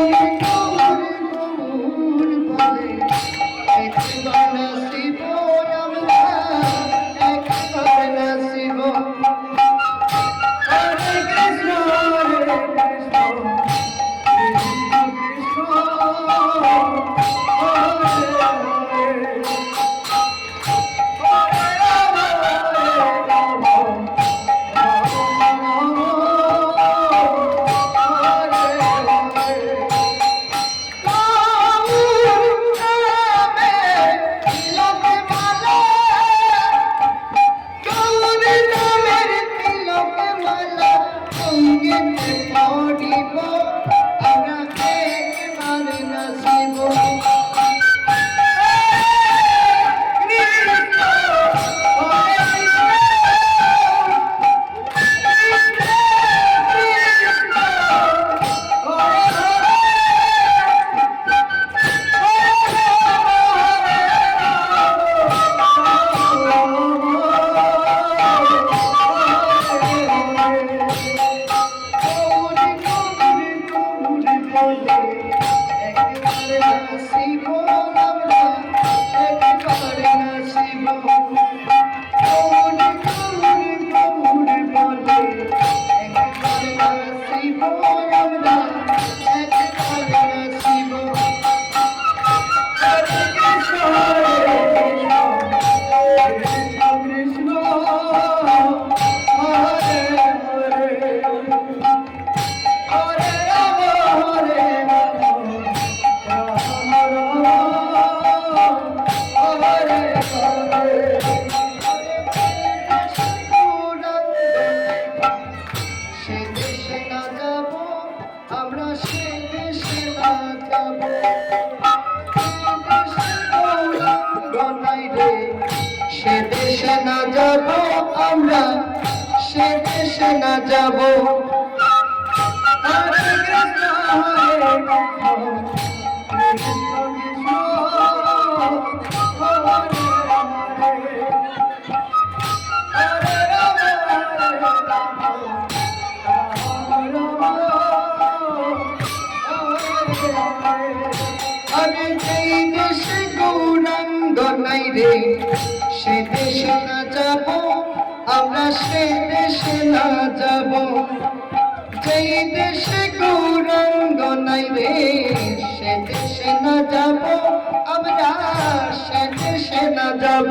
গৌরে গৌরে বলবে একবারে নাচিব আমরা একবারে নাচিব প্রভুর প্রভুর বলে একবারে নাচিব সে দেশে যাব, আমরা সে না যাব। সে দেশে না যাব, আমরা সে দেশে না যাব। রে, সে দেশে না যাব, আমরা সে দেশে না যাব। যেই দেশে গৌরঙ্গ নাই রে, সে দেশে না যাব, আমরা সে দেশে না যাব।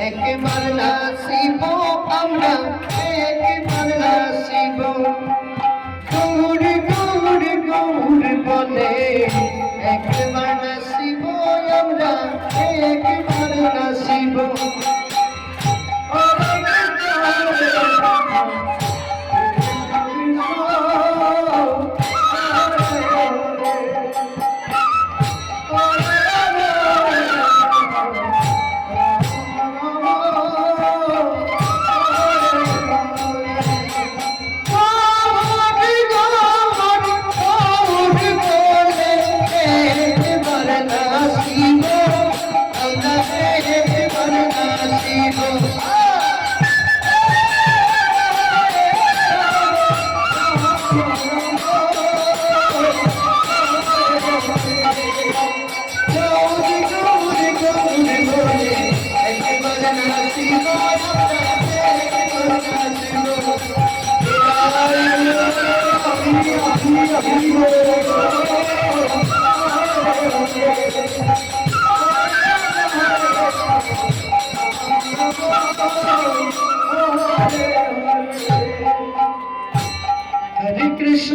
একবার নাচিব আমরা একবার নাচিব গৌর গৌর গৌর বলে Thank you.